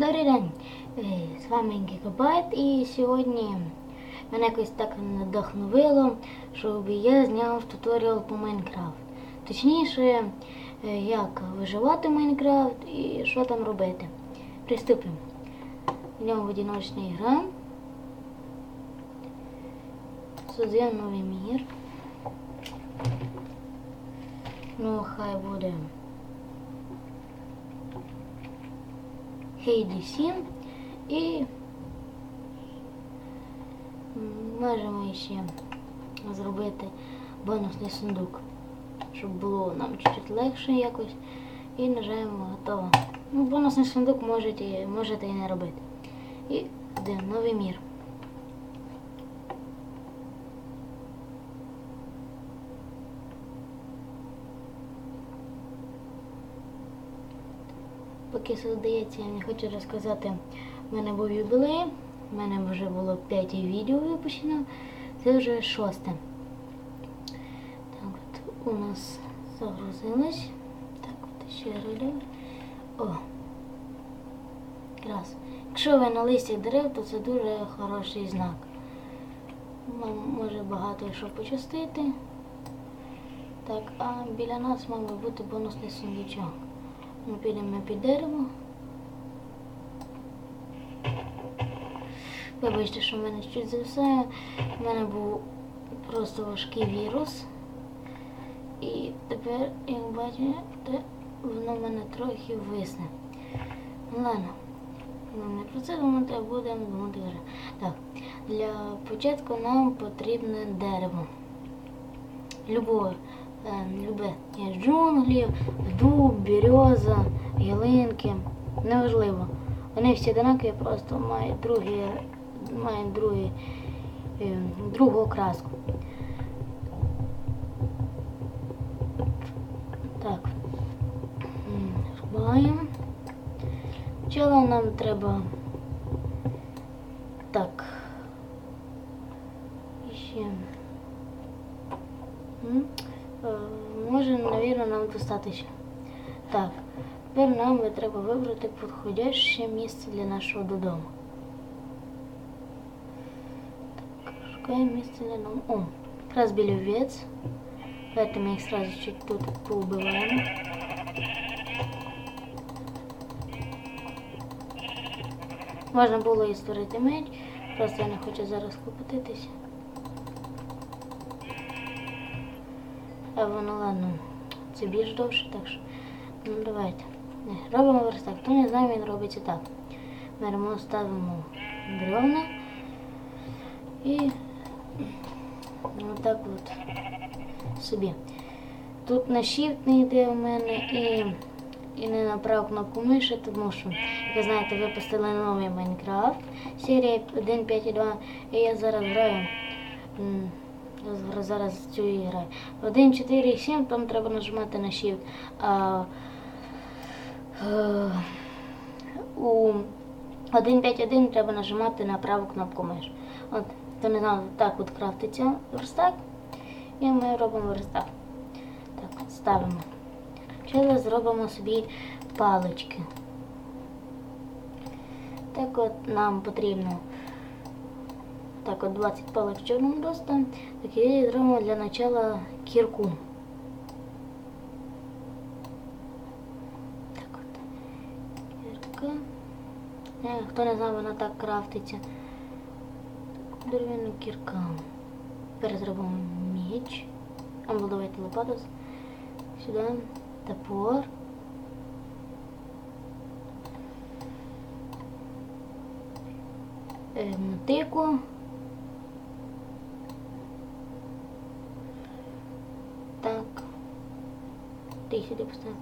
Добрий день! Е, З вами Гігабайт і сьогодні мене якось так надохновило, щоб я зняв туторіал по Майнкрафт. Точніше, е, як виживати в Майнкрафт і що там робити. Приступимо. Йдемо в одиночний гра. Создаємо новий мір. Ну, хай буде. Хейді 7 і можемо ще зробити бонусний сундук, щоб було нам чуть-чуть легше якось. І нажаємо готово. Ну, бонусний сундук можете, можете і не робити. І йдемо новий мір. Поки создається, я не хочу розказати, в мене був юбілей, в мене вже було 5 відео випущено, це вже шосте. Так от у нас загрузилось. Так, от ще реле. О! Якраз. Якщо ви на листі дерев, то це дуже хороший знак. Вам може багато що почастити. Так, а біля нас би бути бонусний сундучок. Ми підемо під дерево. Вибачте, що в мене щось зависає. У мене був просто важкий вірус. І тепер, як бачите, воно в мене трохи висне. Ладно. Ну, Не про це думати, а будемо думати вже. Так, для початку нам потрібне дерево. Любое. Е, любе є джунглі, дуб, береза, ялинки. Неважливо. Вони всі одинакові, просто мають другі, мають другі, е, другу окраску. Так. М, Рубаємо. Спочатку нам треба так. І ще. Е, Може, навірно, нам достатньо. Так, тепер нам треба вибрати підходяще місце для нашого додому. Так, шукаємо місце для нам. О, якраз біля овець. Давайте ми їх сразу чуть тут поубиваємо. Можна було і створити меч, просто я не хочу зараз клопотитися. А воно ладно, це більш довше, так що ну давайте. Робимо верстак. Хто не знає, він робиться так. Беремо, ставимо бревна і отак от собі. Тут на Shift не йде у мене і, і не на праву кнопку миші, тому що, як ви знаєте, випустили новий Майнкрафт серія 1.5.2 і я зараз граю. Зараз- зараз цю граю. 1, 4 і 7, там треба нажимати на Shift. А, е, у 1.5.1 треба нажимати на праву кнопку миші. От, то не знаю, так от крафтиться верстак. І ми робимо верстак. Так, ставимо. Зараз зробимо собі палички. Так от нам потрібно так от 20 палок чорним достом. Так і зробимо для начала кірку. Так от. Кірка. Е, Хто не знає, вона так крафтиться. Дерев'яна кірка. Тепер меч. Або давайте лопату. Сюди топор. Е, мотику. Сюди поставив.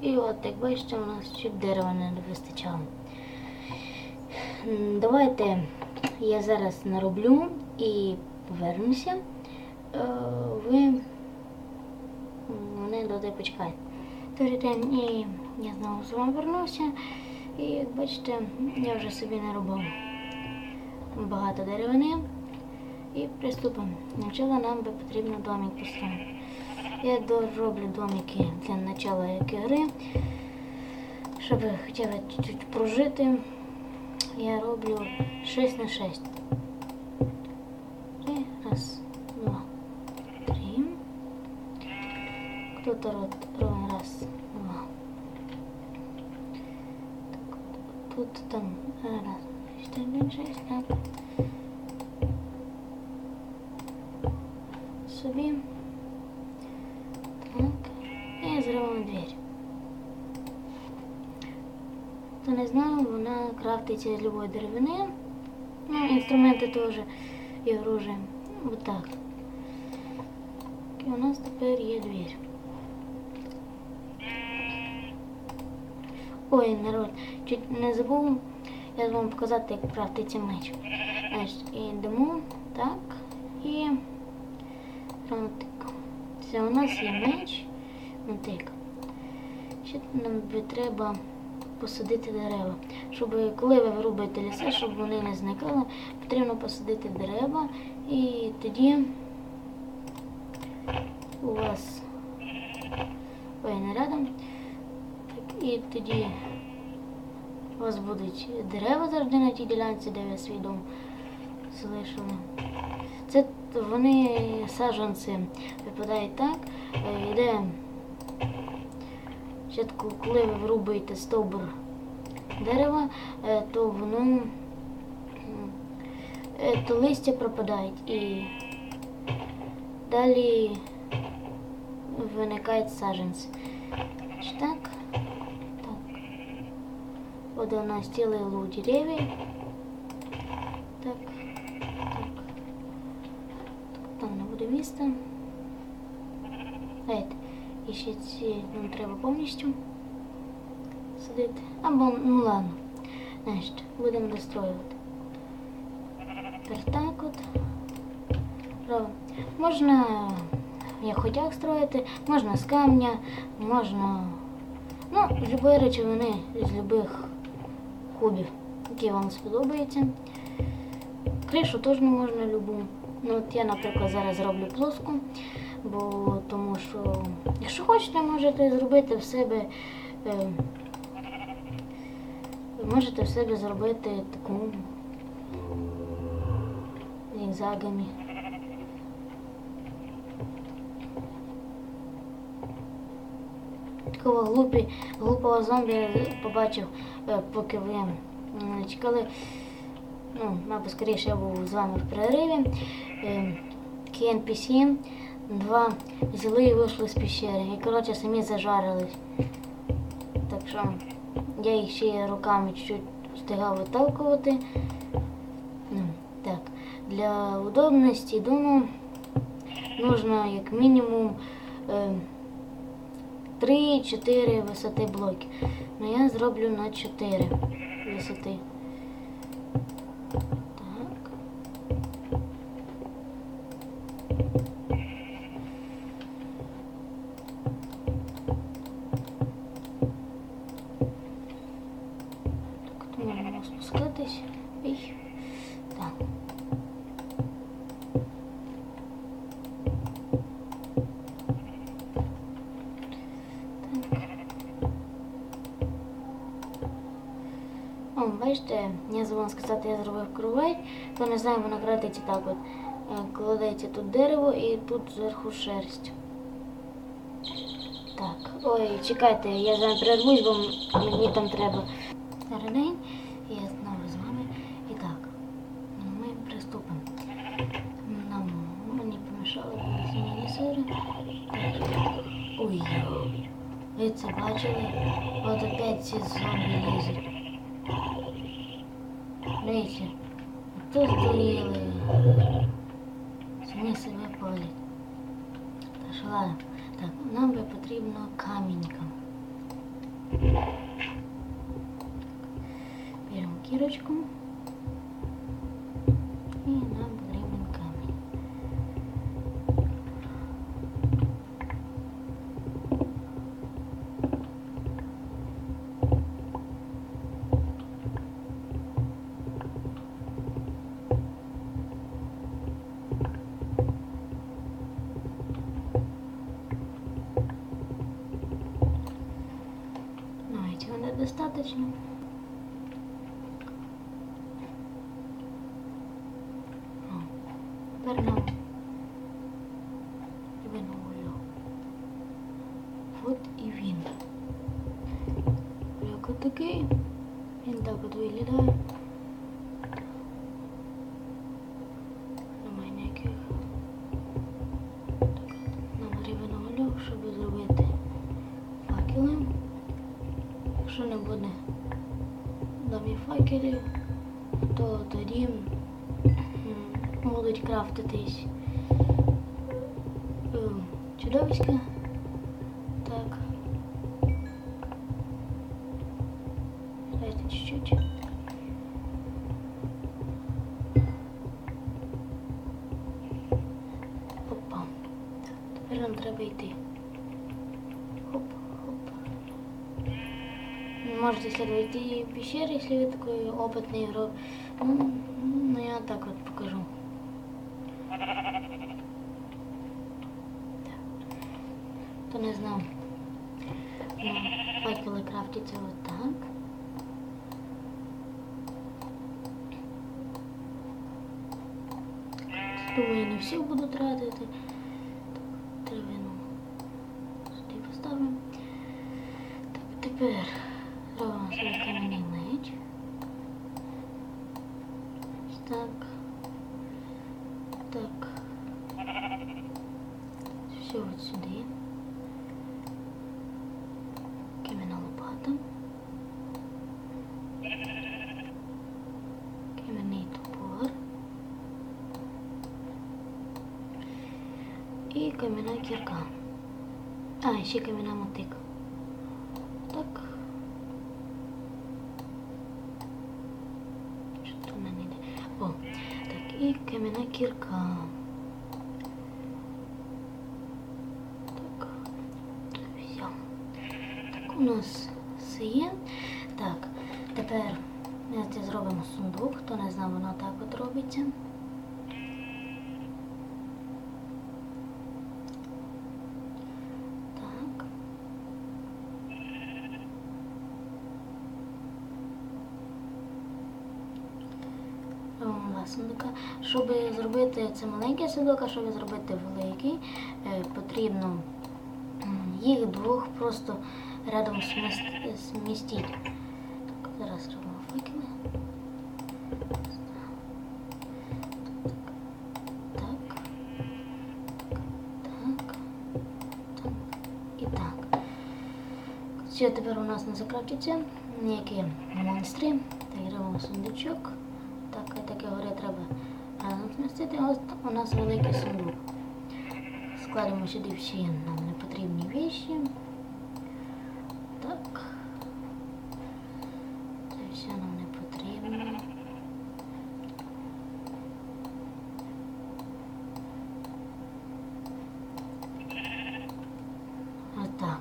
І от, як бачите, у нас чуть дерева не вистачало. Давайте я зараз нароблю і повернуся. Е, Ви м, вони доти почекають. Добрий день, і я знову з вами вернувся. І як бачите, я вже собі наробив багато деревини. І приступимо. Навчала нам би потрібно домик поставити. Я дороблю домики для начала гри, щоб б чуть-чуть прожити, я роблю 6 на 6. Три, раз, два, три. Кто-то ровно раз, два. Так, тут там раз, четыре, шесть, так. Собі. Так. І зробимо двері. Хто не знав, вона крафтиться з любої деревини. Ну, інструменти теж і оружие. Вот так. І у нас тепер є двір. Ой, народ, чуть не забув. Я вам показати, як крафтиться меч. І йдемо так. І мотик. Це у нас є меч. Мотик. Ще нам треба посадити дерева. Щоб коли ви вирубаєте ліси, щоб вони не зникали, потрібно посадити дерева і тоді у вас ой, не рядом. Так, і тоді у вас будуть дерева завжди на тій ділянці, де ви свій дом залишили. Це вони саджанці випадають так, е, йде Спочатку, коли ви вирубуєте стовбур дерева, е, то воно е, то листя пропадають і далі виникають саджанці. Так, так. Вот у нас луг деревьев. Так, так. Там не буде міста. Знаєте, і ці нам треба повністю садити. Або, ну ладно. Значить, будемо достроювати. Тепер так от. Можна як хотях строїти, можна з камня, можна ну, з любої речовини, з любих кубів, які вам сподобаються. Кришу теж можна любу. Ну, от я, наприклад, зараз зроблю плоску, бо тому що, якщо хочете, можете зробити в себе. Е, можете в себе зробити таку зігзагами. Такого глупі, глупого зомбі я побачив, е, поки ви чекали. Ну, мабуть, скоріше я був з вами в перериві. Е, NPC, два взяли і вийшли з пещери. І, коротше, самі зажарились. Так що я їх ще руками чуть-чуть встигав виталкувати. Ну, так, для удобності, думаю, нужно як мінімум е, 3-4 висоти блоки. Ну я зроблю на 4 висоти. Так. Так, от можемо спускатись. І так. О, бачите, я забула сказати, я зробив кровать, то не знаю, вона крадеться так от. Е, Кладеться тут дерево і тут зверху шерсть. Так, ой, чекайте, я з вами бо мені там треба. День, я знову з вами. І так, ну, ми приступимо. Нам мені помішали зміни сири. Ой, ви це бачили? От опять ці зомбі лізуть. Дивіться, тут здуріли. Самі себе палять. Та що ладно. Так, нам би потрібно камінька. Беремо кірочку. достаточно. Буде домі факелів, то тоді будуть крафтитись е, чудовиська. Так. Дайте чуть-чуть. Опа. Тепер нам треба йти. Можете исследовать и пещеры, если вы такой опытный игрок. Ну, ну, я так вот покажу. Хто не знав. Ну, факели крафтяться вот так. Думаю, я не всіх буду тратити. Кам'яна кірка. А, і ще кам'яна мотика. Так. Що то мене йде? О, так, і кам'яна кірка. Так. Все. Так, у нас все є. Так, тепер ми зробимо сундук. Хто не знав, воно так от робиться. Так. Робимо два сундука. Щоб зробити це маленький сундук, а щоб зробити великий, е, потрібно їх двох просто рядом змістити. Так, зараз робимо факели. Так. Так. І так. Все, тепер у нас не закрафтяться ніякі монстри. Так, робимо сундучок. 11 у нас великий сундук. Складемо сюди всі нам не потрібні віші. Так. Це все нам не потрібно. Отак.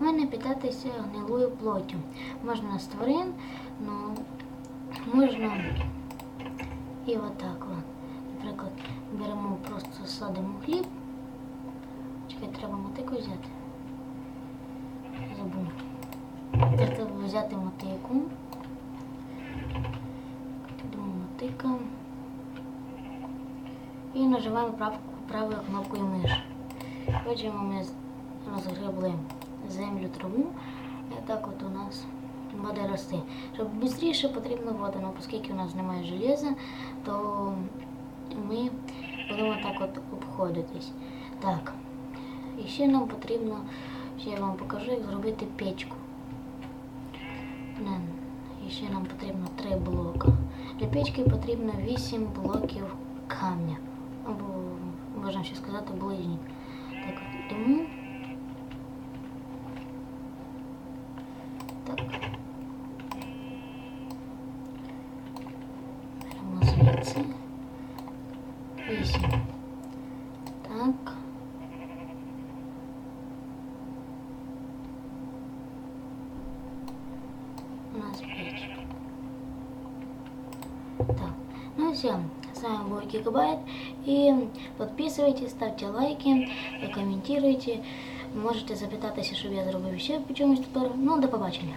Можна питатися гнилою плоттю. Можна з тварин, ну можна і отак. от. Наприклад, беремо просто садимо хліб. Чекай, треба мотику взяти. Забув. Треба взяти мотику. Йдемо мотика. І нажимаємо прав, правою кнопкою миші. Бачимо, ми розгребли землю траву. І так от у нас буде рости. Щоб швидше потрібно вода, але оскільки у нас немає железа, то ми будемо так от обходитись. Так. І ще нам потрібно, ще я вам покажу, як зробити печку. І ще нам потрібно три блока. Для печки потрібно 8 блоків камня. Або, можна ще сказати, ближніх. Так, от Беремо звідси. Вісім. Так. У нас п'ять. Так. Ну все. С вами был Гигабайт. И подписывайтесь, ставьте лайки, комментируйте. Можете запитатися, щоб я зробив ще по чомусь тепер. Ну, до побачення.